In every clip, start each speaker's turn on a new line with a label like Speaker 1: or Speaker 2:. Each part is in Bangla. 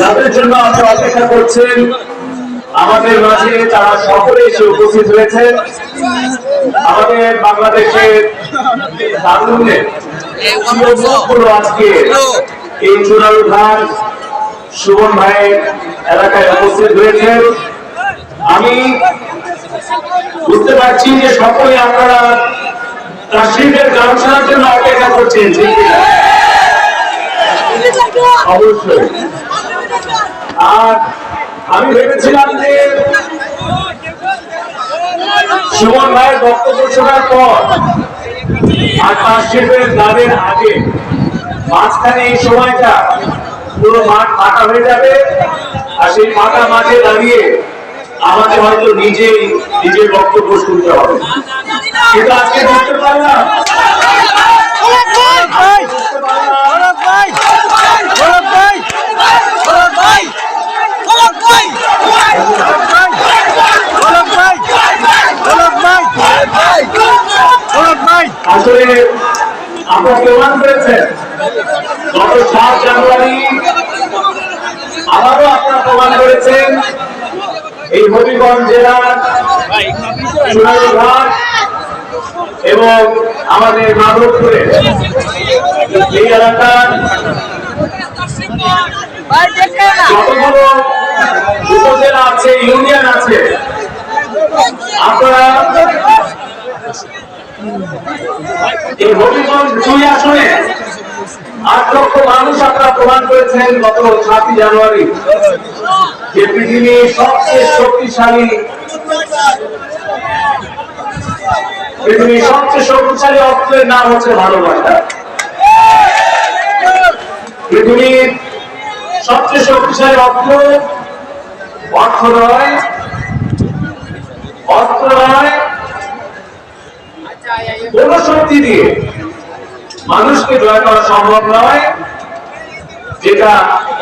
Speaker 1: যাদের জন্য আপনি অপেক্ষা করছেন আমাদের মাঝে তারা সকলে এসে উপস্থিত হয়েছেন। আমাদের বাংলাদেশের আজকে এই চূড়ান্ত ধান সুমন ভাইয়ের এলাকায় উপস্থিত হয়েছেন। আমি বুঝতে পারছি যে সকলে আপনারা কাশ্মীরের গান শোনার জন্য অপেক্ষা করছেন অবশ্যই। আর আমি ভেবেছিলাম যে ভাইয়ের বক্তব্য শোনার পর আর আগে মাঝখানে এই সময়টা পুরো মাঠ ফাঁকা হয়ে যাবে আর সেই ফাঁকা মাঠে দাঁড়িয়ে আমাকে হয়তো নিজেই নিজের বক্তব্য শুনতে হবে। কিন্তু আজকে বুঝতে পারলাম। আসলে আপনারা প্রমাণ করেছেন। গত সাত জানুয়ারি আবারও আপনারা প্রমাণ করেছেন এই হবিগঞ্জ জেলার এবং আমাদের মাধবপুরে। এই এলাকার উপজেলা আছে, ইউনিয়ন আছে, আপনারা এই হবিগঞ্জ দুই আসনে আট লক্ষ মানুষ আপনারা প্রমাণ করেছেন গত সাতই জানুয়ারি। যে পৃথিবীর সবচেয়ে শক্তিশালী পৃথিবীর সবচেয়ে শক্তিশালী অস্ত্রের নাম হচ্ছে ভালোবাসা পৃথিবীর সবচেয়ে শক্তিশালী অস্ত্র অর্থ নয় অস্ত্র নয় কোন শক্তি দিয়ে মানুষকে জয় করা সম্ভব নয়, যেটা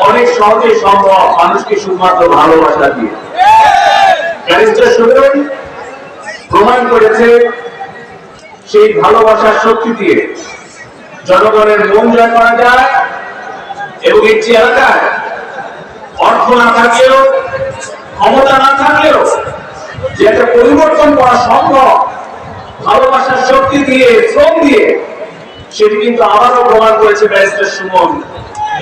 Speaker 1: অনেক সহজে সম্ভব মানুষকে শুধুমাত্র ভালোবাসা দিয়ে। প্রমাণ করেছে, সেই ভালোবাসার শক্তি দিয়ে জনগণের মন জয় করা যায় এবং একটি এলাকায় অর্থ না থাকলেও, ক্ষমতা না থাকলেও যে একটা পরিবর্তন করা সম্ভব ভালোবাসার শক্তি দিয়ে শ্রম দিয়ে। সেটি কিন্তু আবারও প্রমাণ করেছে ব্যারিস্টার সুমন।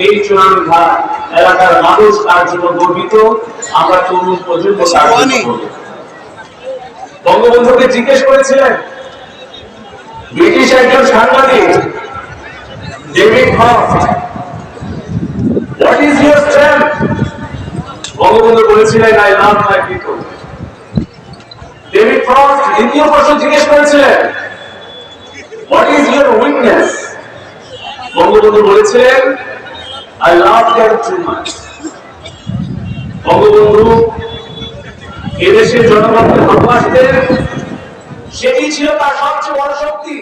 Speaker 1: এই চূড়ান্ত ঘাট এলাকার মানুষ তার জন্য গর্বিত। আমরা তরুণ প্রজন্ম। বঙ্গবন্ধুকে জিজ্ঞেস করেছিলেন ব্রিটিশ একজন সাংবাদিক David Fox what is your strength Bangabandhu বলেছিলেন আই লাভ মাই পিপল দ্বিতীয় প্রশ্ন জিজ্ঞেস করেছিলেন what is your weakness Bangabandhu বলেছিলেন I love them too much Bangabandhu এদেশের জনগণকে ভালোবাসতেন, সেটি ছিল তার সবচেয়ে বড় শক্তি।